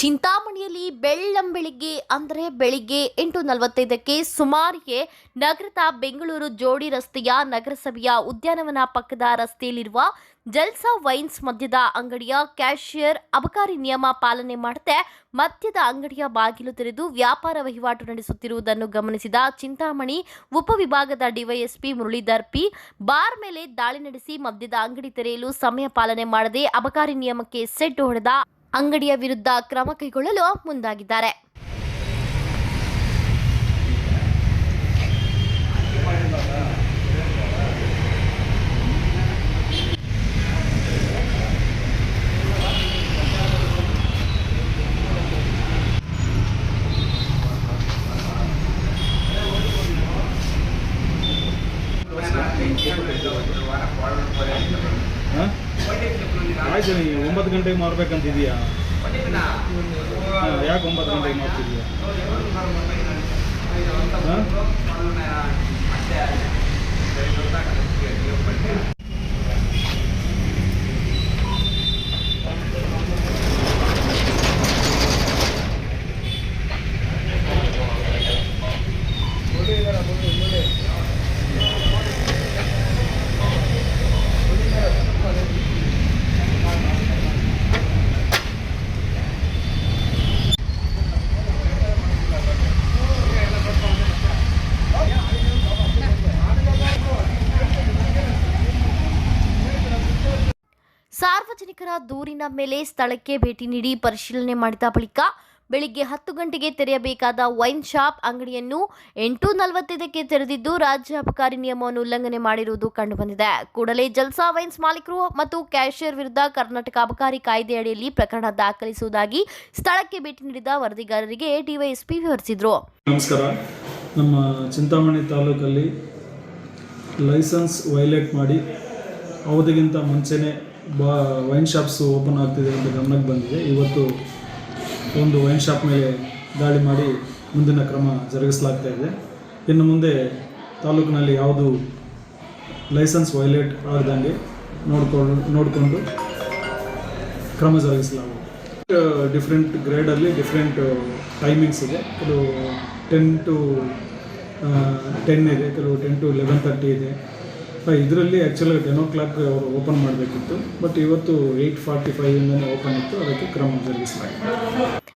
ಚಿಂತಾಮಣಿಯಲ್ಲಿ ಬೆಳ್ಳಂಬೆಳಿಗ್ಗೆ ಅಂದರೆ ಬೆಳಿಗ್ಗೆ ಎಂಟು ನಲವತ್ತೈದಕ್ಕೆ ಸುಮಾರಿಗೆ ನಗರದ ಬೆಂಗಳೂರು ಜೋಡಿ ರಸ್ತೆಯ ನಗರಸಭೆಯ ಉದ್ಯಾನವನ ಪಕ್ಕದ ರಸ್ತೆಯಲ್ಲಿರುವ ಜಲ್ಸಾ ವೈನ್ಸ್ ಮದ್ಯದ ಅಂಗಡಿಯ ಕ್ಯಾಶಿಯರ್ ಅಬಕಾರಿ ನಿಯಮ ಪಾಲನೆ ಮಾಡದೆ ಮದ್ಯದ ಅಂಗಡಿಯ ಬಾಗಿಲು ತೆರೆದು ವ್ಯಾಪಾರ ವಹಿವಾಟು ನಡೆಸುತ್ತಿರುವುದನ್ನು ಗಮನಿಸಿದ ಚಿಂತಾಮಣಿ, ಉಪವಿಭಾಗದ ಡಿವೈಎಸ್ಪಿ ಮುರಳೀಧರ್ ಪಿ, ಬಾರ್ ಮೇಲೆ ದಾಳಿ ನಡೆಸಿ ಮದ್ಯದ ಅಂಗಡಿ ತೆರೆಯಲು ಸಮಯ ಪಾಲನೆ ಮಾಡದೆ ಅಬಕಾರಿ ನಿಯಮಕ್ಕೆ ಸೆಡ್ಡು ಹೊಡೆದ ಅಂಗಡಿಯ ವಿರುದ್ಧ ಕ್ರಮ ಕೈಗೊಳ್ಳಲು ಮುಂದಾಗಿದ್ದಾರೆ. ಆಯ್ತು ನೀ ಒಂಬತ್ತು ಗಂಟೆಗೆ ಮಾರ್ಬೇಕಂತಿದೀಯಾ ಯಾಕೆ ಒಂಬತ್ತು ಗಂಟೆಗೆ ಮಾಡ್ತಿದೀಯಾ ಹಾಂ? ಸಾರ್ವಜನಿಕರ ದೂರಿನ ಮೇಲೆ ಸ್ಥಳಕ್ಕೆ ಭೇಟಿ ನೀಡಿ ಪರಿಶೀಲನೆ ಮಾಡಿದ ಬಳಿಕ ಬೆಳಿಗ್ಗೆ ಹತ್ತು ಗಂಟೆಗೆ ತೆರೆಯಬೇಕಾದ ವೈನ್ ಶಾಪ್ ಅಂಗಡಿಯನ್ನು ಎಂಟು ನಲವತ್ತೈದಕ್ಕೆ ತೆರೆದಿದ್ದು ರಾಜ್ಯ ಅಬಕಾರಿ ನಿಯಮವನ್ನು ಉಲ್ಲಂಘನೆ ಮಾಡಿರುವುದು ಕಂಡುಬಂದಿದೆ. ಕೂಡಲೇ ಜಲ್ಸಾ ವೈನ್ಸ್ ಮಾಲೀಕರು ಮತ್ತು ಕ್ಯಾಶಿಯರ್ ವಿರುದ್ಧ ಕರ್ನಾಟಕ ಅಬಕಾರಿ ಕಾಯ್ದೆ ಅಡಿಯಲ್ಲಿ ಪ್ರಕರಣ ದಾಖಲಿಸುವುದಾಗಿ ಸ್ಥಳಕ್ಕೆ ಭೇಟಿ ನೀಡಿದ ವರದಿಗಾರರಿಗೆ ಡಿವೈಎಸ್ಪಿ ವಿವರಿಸಿದರು. ನಮಸ್ಕಾರ. ನಮ್ಮ ಚಿಂತಾಮಣಿ ತಾಲೂಕಲ್ಲಿ ಲೈಸೆನ್ಸ್ ವೈಲೇಟ್ ಮಾಡಿ ಅವಧಿಗಿಂತ ಮುಂಚೆನೇ ಬಾ ವೈನ್ ಶಾಪ್ಸು ಓಪನ್ ಆಗ್ತಿದೆ ಅಂತ ಗಮನಕ್ಕೆ ಬಂದಿದೆ. ಇವತ್ತು ಒಂದು ವೈನ್ ಶಾಪ್ ಮೇಲೆ ದಾಳಿ ಮಾಡಿ ಮುಂದಿನ ಕ್ರಮ ಜರುಗಿಸಲಾಗ್ತಾ ಇದೆ. ಇನ್ನು ಮುಂದೆ ತಾಲೂಕಿನಲ್ಲಿ ಯಾವುದು ಲೈಸೆನ್ಸ್ ವೈಲೇಟ್ ಆಗದಂಗೆ ನೋಡ್ಕೊಂಡು, ನೋಡಿಕೊಂಡು ಕ್ರಮ ಜರುಗಿಸಲಾಗುವುದು. ಡಿಫ್ರೆಂಟ್ ಗ್ರೇಡಲ್ಲಿ ಡಿಫ್ರೆಂಟ್ ಟೈಮಿಂಗ್ಸ್ ಇದೆ. ಕೆಲವು ಟೆನ್ ಟು ಟೆನ್ ಇದೆ, ಕೆಲವು ಟೆನ್ ಟು ಲೆವೆನ್ ತರ್ಟಿ ಇದೆ. ಇದರಲ್ಲಿ ಆ್ಯಕ್ಚುಲಾಗಿ ಟೆನ್ ಓ ಕ್ಲಾಕ್ ಅವರು ಓಪನ್ ಮಾಡಬೇಕಿತ್ತು ಬಟ್ ಇವತ್ತು ಏಯ್ಟ್ ಫಾರ್ಟಿ ಫೈವಿಂದನೇ ಓಪನ್ ಇತ್ತು, ಅದಕ್ಕೆ ಕ್ರಮ ಜರುಗಿಸಲಾಗಿದೆ.